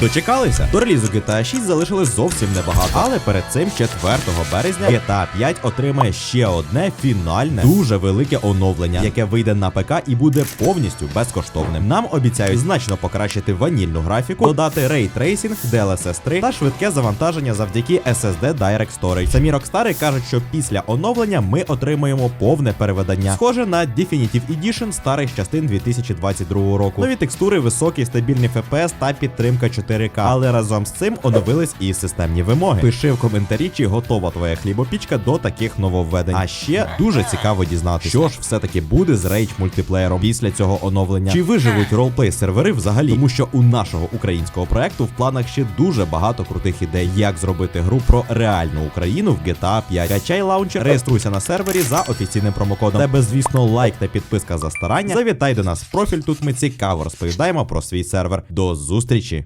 Дочекалися? До релізу GTA 6 залишилось зовсім небагато, але перед цим 4 березня GTA 5 отримає ще одне фінальне дуже велике оновлення, яке вийде на ПК і буде повністю безкоштовним. Нам обіцяють значно покращити ванільну графіку, додати рейтрейсінг, DLSS 3 та швидке завантаження завдяки SSD Direct Storage. Самі Rockstar кажуть, що після оновлення ми отримаємо повне переведення, схоже на Definitive Edition старих частин 2022 року. Нові текстури, високий стабільний FPS та підтримка 4К. Але разом з цим оновились і системні вимоги. Пиши в коментарі, чи готова твоя хлібопічка до таких нововведень. А ще дуже цікаво дізнатися, що ж все-таки буде з рейдж мультиплеєром після цього оновлення. Чи виживуть ролплей сервери взагалі? Тому що у нашого українського проекту в планах ще дуже багато крутих ідей, як зробити гру про реальну Україну в GTA 5. Качай лаунчер, реєструйся на сервері за офіційним промокодом. Тебе, звісно, лайк та підписка за старання. Завітай до нас в профіль. Тут ми цікаво розповідаємо про свій сервер. До зустрічі!